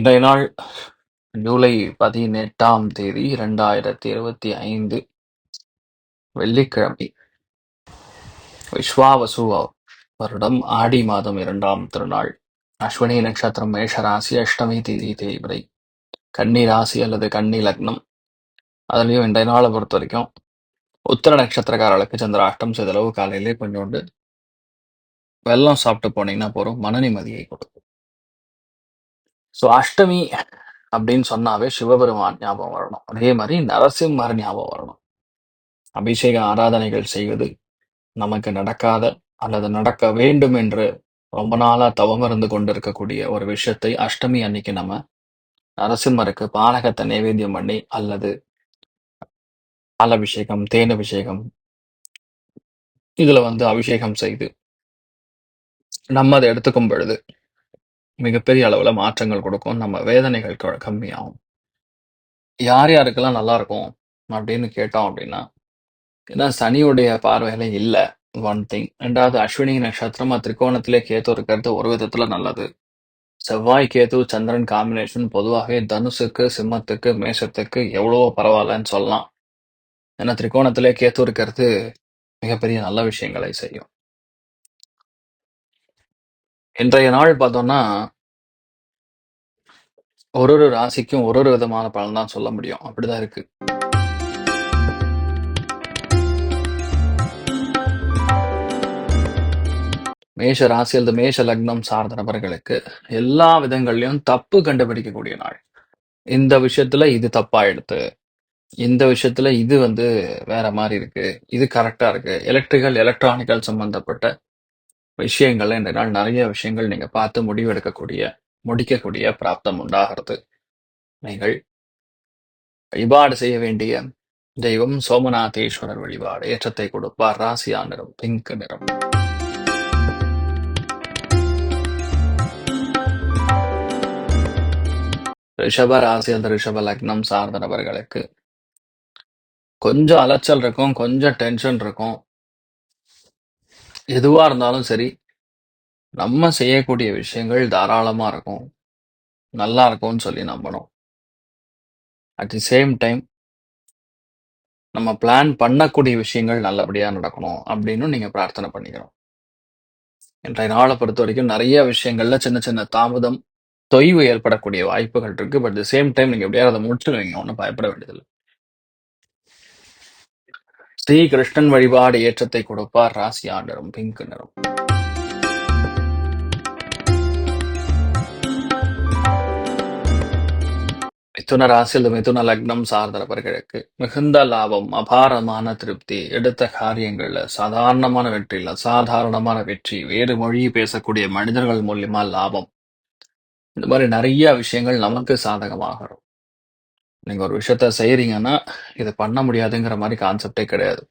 இன்றைய நாள் ஜூலை பதினெட்டாம் தேதி இரண்டாயிரத்தி இருபத்தி ஐந்து வெள்ளிக்கிழமை. விஸ்வாவசு வருடம் ஆடி மாதம் இரண்டாம் திருநாள். அஸ்வினி நட்சத்திரம் மேஷராசி அஷ்டமி தேதி தேய்பிரை. கன்னி ராசி அல்லது கன்னி லக்னம். அதுலேயும் இன்றைய நாளை பொறுத்த வரைக்கும் உத்தர நட்சத்திரக்காரர்களுக்கு சந்திராஷ்டம் சிதளவு காலையிலே கொஞ்சோண்டு வெல்லம் சாப்பிட்டு போனீங்கன்னா போகிறோம் மன நிம்மதியை கொடுக்கும். ஸோ அஷ்டமி அப்படின்னு சொன்னாவே சிவபெருமான் ஞாபகம் வரணும். அதே மாதிரி நரசிம்மர் ஞாபகம் வரணும். அபிஷேக ஆராதனைகள் செய்வது நமக்கு நடக்காத அல்லது நடக்க வேண்டும் என்று ரொம்ப நாளா தவம் இருந்து கொண்டிருக்கக்கூடிய ஒரு விஷயத்தை அஷ்டமி அன்னைக்கு நம்ம நரசிம்மருக்கு பானகத்தை நைவேத்தியம் பண்ணி அல்லது பாலபிஷேகம் தேன் அபிஷேகம் இதுல வந்து அபிஷேகம் செய்து நம்ம அதை எடுத்துக்கும் பொழுது மிகப்பெரிய அளவில் மாற்றங்கள் கொடுக்கும். நம்ம வேதனைகள் கம்மியாகும். யார் யாருக்கெல்லாம் நல்லா இருக்கும் அப்படின்னு கேட்டோம் அப்படின்னா ஏன்னா சனியுடைய பார்வையில இல்லை ஒன் திங் ரெண்டாவது அஸ்வினி நட்சத்திரம் திரிகோணத்திலே கேத்து இருக்கிறது ஒரு விதத்துல நல்லது. செவ்வாய் கேது சந்திரன் காம்பினேஷன் பொதுவாகவே தனுசுக்கு சிம்மத்துக்கு மேஷத்துக்கு எவ்வளவோ பரவாயில்லன்னு சொல்லலாம். ஏன்னா திரிகோணத்திலே கேத்து இருக்கிறது மிகப்பெரிய நல்ல விஷயங்களை செய்யும். இன்றைய நாள் பார்த்தோம்னா ஒரு ஒரு ராசிக்கும் ஒரு ஒரு விதமான பலன் தான் சொல்ல முடியும். அப்படிதான் இருக்கு. மேஷ ராசி அல்லது மேஷ லக்னம் சார்ந்த நபர்களுக்கு எல்லா விதங்கள்லயும் தப்பு கண்டுபிடிக்கக்கூடிய நாள். இந்த விஷயத்துல இது தப்பாயிடுது இந்த விஷயத்துல இது வந்து வேற மாதிரி இருக்கு இது கரெக்டா இருக்கு எலக்ட்ரிக்கல் எலக்ட்ரானிக்கல் சம்பந்தப்பட்ட விஷயங்கள்ல இந்த நாள் நிறைய விஷயங்கள் நீங்க பார்த்து முடிவெடுக்கக்கூடிய முடிக்கக்கூடிய பிராப்தம் உண்டாகிறது. நீங்கள் வழிபாடு செய்ய வேண்டிய தெய்வம் சோமநாதேஸ்வரர் வழிபாடு. ஏற்றத்தை கொடுப்பார். ராசியா நிறம் பிங்க் நிறம். ரிஷப ராசி அந்த ரிஷப லக்னம் சார்ந்த நபர்களுக்கு கொஞ்சம் அலைச்சல் இருக்கும் கொஞ்சம் டென்ஷன் இருக்கும். எதுவாக இருந்தாலும் சரி நம்ம செய்யக்கூடிய விஷயங்கள் தாராளமா இருக்கும். நல்லா இருக்கும்னு சொல்லி நம்பணும். அட் தி சேம் டைம் நம்ம பிளான் பண்ணக்கூடிய விஷயங்கள் நல்லபடியா நடக்கணும் அப்படின்னு நீங்க பிரார்த்தனை பண்ணிக்கணும். இன்றைய நாளை பொறுத்த வரைக்கும் நிறைய விஷயங்கள்ல சின்ன சின்ன தாமதம் தொய்வு ஏற்படக்கூடிய வாய்ப்புகள் இருக்கு. பட் தி சேம் டைம் நீங்கள் எப்படியாவது அதை முடிச்சுடுவீங்க ஒன்றும் பயப்பட வேண்டியதில்லை. ஸ்ரீ கிருஷ்ணன் வழிபாடு ஏற்றத்தை கொடுப்பார் ராசி ஆண்டரும் பிங்க் நிறம். மிதுன ராசியில் மிதுன லக்னம் சார்ந்த நபர்களுக்கு மிகுந்த லாபம் அபாரமான திருப்தி எடுத்த காரியங்கள்ல சாதாரணமான வெற்றி இல்ல அசாதாரணமான வெற்றி வேறு மொழி பேசக்கூடிய மனிதர்கள் மூலியமா லாபம். இந்த மாதிரி நிறைய விஷயங்கள் நமக்கு சாதகமாகிறோம் நீங்கள் நீங்க ஒரு விஷயத்த செய்யறீங்கன்னா இத பண்ண முடியாதுங்கிற மாதிரி கான்செப்டே கிடையாது.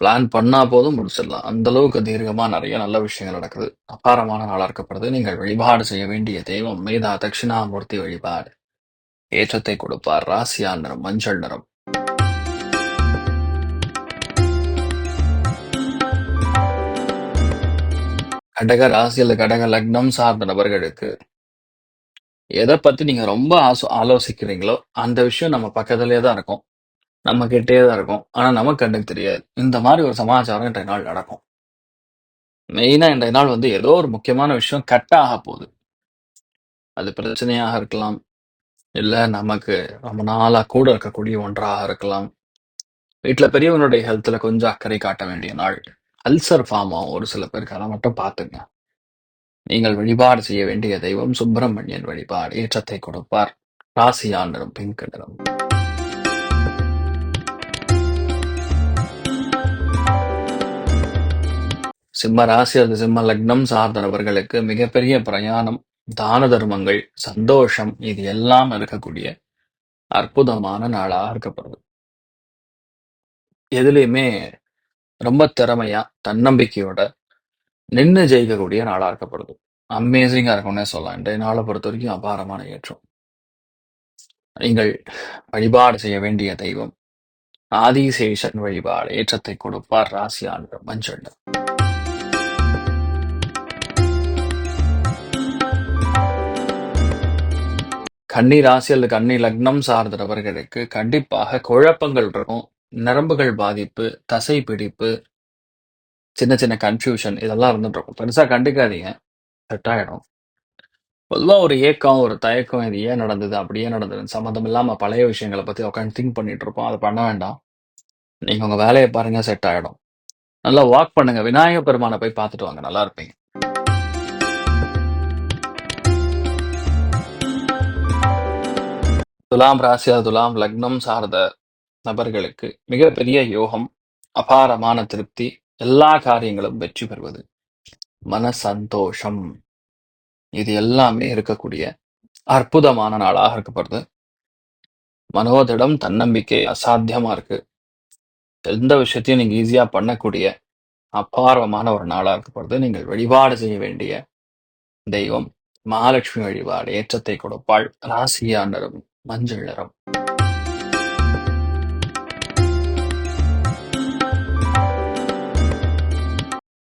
பிளான் பண்ணா போதும் முடிச்சிடலாம். அந்த அளவுக்கு தீர்க்கமா நிறைய நல்ல விஷயங்கள் நடக்குது. அபாரமான நாளா இருக்கப்படுது நீங்கள் வழிபாடு செய்ய வேண்டிய தெய்வம் மேதா தட்சிணாமூர்த்தி வழிபாடு. ஏற்றத்தை கொடுப்பார். ராசியா நிறம் மஞ்சள் நிறம். கடக ராசி அல்லது கடக லக்னம் சார்ந்த நபர்களுக்கு எதை பத்தி நீங்க ரொம்ப ஆசோ ஆலோசிக்கிறீங்களோ அந்த விஷயம் நம்ம பக்கத்திலே தான் இருக்கும் நம்ம கிட்டே தான் இருக்கும் ஆனா நமக்கு கண்ணுக்கு தெரியாது இந்த மாதிரி ஒரு சமாச்சாரம் இன்றைய நாள் நடக்கும் மெயினா இன்றைய நாள் வந்து ஏதோ ஒரு முக்கியமான விஷயம் கட் ஆக போகுது. அது பிரச்சனையாக இருக்கலாம். இல்ல நமக்கு ரொம்ப நாளா கூட இருக்கக்கூடிய ஒன்றாக இருக்கலாம். வீட்டில் பெரியவனுடைய ஹெல்த்ல கொஞ்சம் அக்கறை காட்ட வேண்டிய நாள். அல்சர் ஃபார்ம் ஆகும் ஒரு சில பேருக்கு. அதை மட்டும் பார்த்துங்க. நீங்கள் வழிபாடு செய்ய வேண்டிய தெய்வம் சுப்பிரமணியன் வழிபாடு. ஏற்றத்தை கொடுப்பார். ராசியா நிறம் பிங்க் நிறம். சிம்ம ராசி அல்லது சிம்ம லக்னம் சார்ந்தவர்களுக்கு மிகப்பெரிய பிரயாணம், தான தர்மங்கள், சந்தோஷம் இது எல்லாம் இருக்கக்கூடிய அற்புதமான நாளாக இருக்கப்படுது. எதுலயுமே ரொம்ப திறமையா, தன்னம்பிக்கையோட நின்னு ஜெயிக்கக்கூடிய நாளா இருக்கப்படுது. அமேசிங்கா இருக்கும்னே சொல்லலாம். இன்றைய நாளை பொறுத்த வரைக்கும் அபாரமான ஏற்றம். நீங்கள் வழிபாடு செய்ய வேண்டிய தெய்வம் ஆதிசேஷன் வழிபாடு. ஏற்றத்தை கொடுப்பார். ராசியா நிறம் மஞ்சள் கன்னி ராசி அல்லது கன்னி லக்னம் சார்ந்தவர்களுக்கு கண்டிப்பாக குழப்பங்கள் இருக்கும். நரம்புகள் பாதிப்பு, தசை பிடிப்பு, சின்ன சின்ன கன்ஃபியூஷன் இதெல்லாம் இருந்துட்டு இருக்கும். பெருசா கண்டுக்காதீங்க. செட் ஆயிடும். பொதுவா ஒரு ஏக்கம், ஒரு தயக்கம் இது ஏன் நடந்தது? அப்படியே நடந்தது நடந்ததுன்னு சம்மந்தம் இல்லாம பழைய விஷயங்கள பத்தி உட்காந்து திங்க் பண்ணிட்டு இருப்போம். அதை பண்ண வேண்டாம். நீங்க உங்க வேலையை பாருங்க செட் ஆயிடும். நல்லா வாக் பண்ணுங்க. விநாயகர் பெருமானை போய் பார்த்துட்டு வாங்க. நல்லா இருப்பீங்க. துலாம் ராசி துலாம் லக்னம் சார்ந்த நபர்களுக்கு மிகப்பெரிய யோகம், அபாரமான திருப்தி, எல்லா காரியங்களும் வெற்றி பெறுவது, மன சந்தோஷம் இது எல்லாமே இருக்கக்கூடிய அற்புதமான நாளாக இருக்கப்படுது. மனோதிடம், தன்னம்பிக்கை அசாத்தியமா இருக்கு. எந்த விஷயத்தையும் நீங்க ஈஸியா பண்ணக்கூடிய அபாரமான ஒரு நாளா இருக்கப்படுது. நீங்கள் வழிபாடு செய்ய வேண்டிய தெய்வம் மகாலட்சுமி வழிபாடு. ஏற்றத்தை கொடுப்பாள். ராசியா நிறம் மஞ்சள் நிறம்.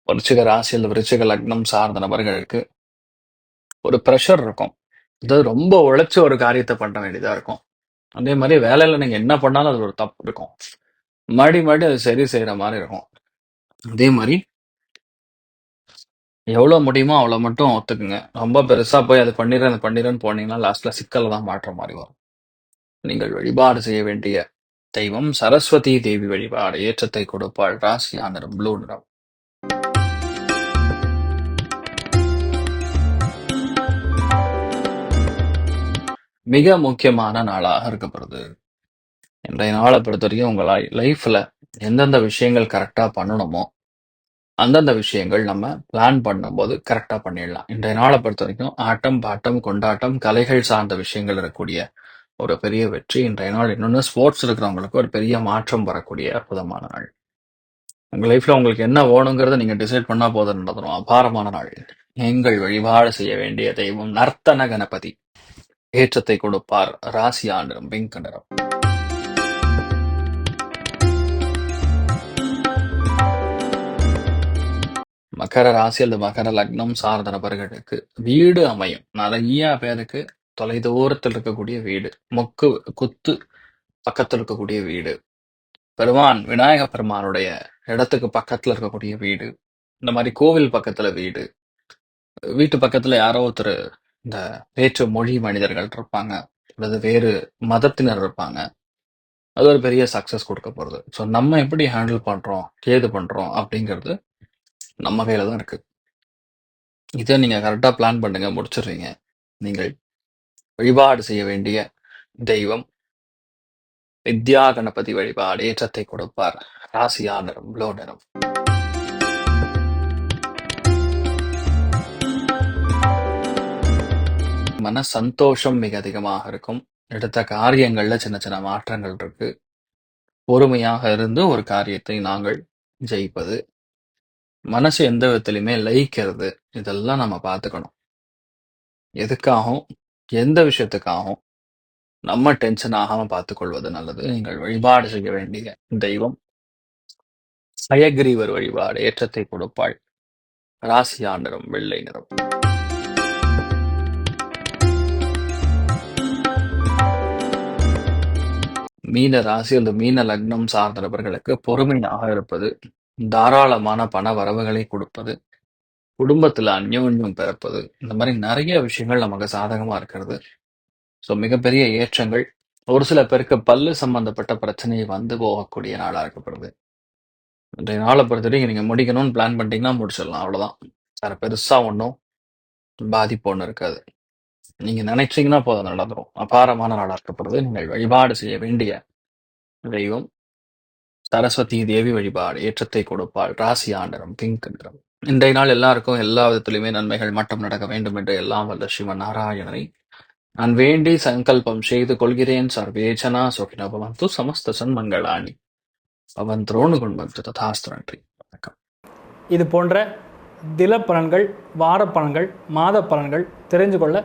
விருச்சிக ராசியில் விருச்சிக லக்னம் சார்ந்த நபர்களுக்கு ஒரு ப்ரெஷர் இருக்கும். அதாவது ரொம்ப உழைச்சி ஒரு காரியத்தை பண்ண வேண்டியதா இருக்கும். அதே மாதிரி வேலையில நீங்க என்ன பண்ணாலும் அது ஒரு தப்பு இருக்கும். மறுபடி மறுபடி அது சரி செய்யற மாதிரி இருக்கும். அதே மாதிரி எவ்வளவு முடியுமோ அவ்வளோ மட்டும் ஒத்துக்குங்க. ரொம்ப பெருசா போய் அது பண்ணிடுறேன், அது பண்ணிடுறேன்னு போனீங்கன்னா லாஸ்ட்ல சிக்கலை தான் மாற்ற மாதிரி வரும். நீங்கள் வழிபாடு செய்ய வேண்டிய தெய்வம் சரஸ்வதி தேவி வழிபாடு. ஏற்றத்தை கொடுப்பாள். ராசி நிறம் ப்ளூ நிறம். மிக முக்கியமான நாளாக இருக்கப்படுது. இன்றைய நாளை பொறுத்தவரைக்கும் வரைக்கும் லை லைஃப்ல எந்தெந்த விஷயங்கள் கரெக்டா பண்ணணுமோ, அந்தந்த விஷயங்கள் நம்ம பிளான் பண்ணும்போது கரெக்டா பண்ணிடலாம். இன்றைய நாளை பொறுத்தவரைக்கும் ஆட்டம், பாட்டம், கொண்டாட்டம், கலைகள் சார்ந்த விஷயங்கள் இருக்கக்கூடிய ஒரு பெரிய வெற்றி. இன்றைய நாள் இன்னொன்னு ஸ்போர்ட்ஸ் இருக்கிறவங்களுக்கு ஒரு பெரிய மாற்றம் வரக்கூடிய அற்புதமான நாள். உங்கள் லைஃப்ல உங்களுக்கு என்ன வேணுங்கிறத நீங்க டிசைட் பண்ணா போதும் நடந்துரும். அபாரமான நாள். நீங்கள் வழிபாடு செய்ய வேண்டிய தெய்வம் நர்த்தன கணபதி. ஏற்றத்தை கொடுப்பார். ராசியா நிறம் பிங்க் நிறம். மகர ராசி அல்லது மகர லக்னம் சார்ந்த நபர்களுக்கு வீடு அமையும். நிறைய பேருக்கு தொலைதூரத்தில் இருக்கக்கூடிய வீடு, மொக்கு குத்து பக்கத்துல இருக்கக்கூடிய வீடு, பெருமான் விநாயக பெருமானுடைய இடத்துக்கு பக்கத்துல இருக்கக்கூடிய வீடு, இந்த மாதிரி கோவில் பக்கத்துல வீடு, வீட்டு பக்கத்துல யாரோ ஒருத்தர் இந்த வேற்று மொழி மனிதர்கள் இருப்பாங்க அல்லது வேறு மதத்தினர் இருப்பாங்க. அது ஒரு பெரிய சக்சஸ் கொடுக்க போறது. ஸோ நம்ம எப்படி ஹேண்டில் பண்றோம், ஏது பண்றோம் அப்படிங்கிறது நம்ம கையில தான் இருக்கு. இதை நீங்க கரெக்டா பிளான் பண்ணுங்க, முடிச்சிடுறீங்க. நீங்கள் வழிபாடு செய்ய வேண்டிய தெய்வம் வித்யா கணபதி வழிபாடு. ஏற்றத்தை கொடுப்பார். ராசியா நிறம் நிறம். மன சந்தோஷம் மிக அதிகமாக இருக்கும். எடுத்த காரியங்கள்ல சின்ன சின்ன மாற்றங்கள் இருக்கு. பொறுமையாக இருந்து ஒரு காரியத்தை நாங்கள் ஜெயிப்பது. மனசு எந்த விதத்திலுமே லயிக்கிறது. இதெல்லாம் நம்ம பார்த்துக்கணும். எதுக்காகவும், எந்த விஷயத்துக்காகவும் நம்ம டென்ஷன் ஆகாம பார்த்துக்கொள்வது நல்லது. நீங்கள் வழிபாடு செய்ய வேண்டிய தெய்வம் சயகிரீவர் வழிபாடு. ஏற்றத்தை கொடுப்பாள். ராசி ஆண்டரும் வெள்ளை நிறம். மீன ராசி அல்லது மீன லக்னம் சார்ந்த நபர்களுக்கு பொறுமையாக இருப்பது, தாராளமான பண வரவுகளை கொடுப்பது, குடும்பத்துல அந்யோன்யம் பிறப்பது இந்த மாதிரி நிறைய விஷயங்கள் நமக்கு சாதகமா இருக்கிறது. ஸோ மிகப்பெரிய ஏற்றங்கள். ஒரு சில பேருக்கு பல்லு சம்பந்தப்பட்ட பிரச்சனையை வந்து போகக்கூடிய நாளா இருக்கப்படுது. இன்றைய நாளை பொறுத்த வரைக்கும் நீங்க முடிக்கணும்னு பிளான் பண்ணிட்டீங்கன்னா முடிச்சிடலாம். அவ்வளவுதான். வேற பெருசா ஒன்றும் பாதிப்பு ஒன்றும் இருக்காது. நீங்க நினைச்சீங்கன்னா போதும் நடந்துரும். அபாரமான நாளா நீங்கள் வழிபாடு செய்ய வேண்டிய தெய்வம் சரஸ்வதி தேவி வழிபாடு ஏற்றத்தை கொடுப்பாள் ராசி ஆண்டரம் பிங்க் நிறம் இன்றைய நாள் எல்லாருக்கும் எல்லா விதத்திலுமே நன்மைகள் மட்டும் நடக்க வேண்டும் என்று எல்லாம் வல்ல ஸ்ரீமன் நாராயணனை நான் வேண்டி சங்கல்பம் செய்து கொள்கிறேன். சர்வேச்சனா சுகினபவந்து சமஸ்த சன்மங்களாணி. அவன் குண்பந்து ததாஸ்து நன்றி. வணக்கம். இது போன்ற தில பலன்கள் வார பலன்கள் மாத பலன்கள் தெரிஞ்சு கொள்ள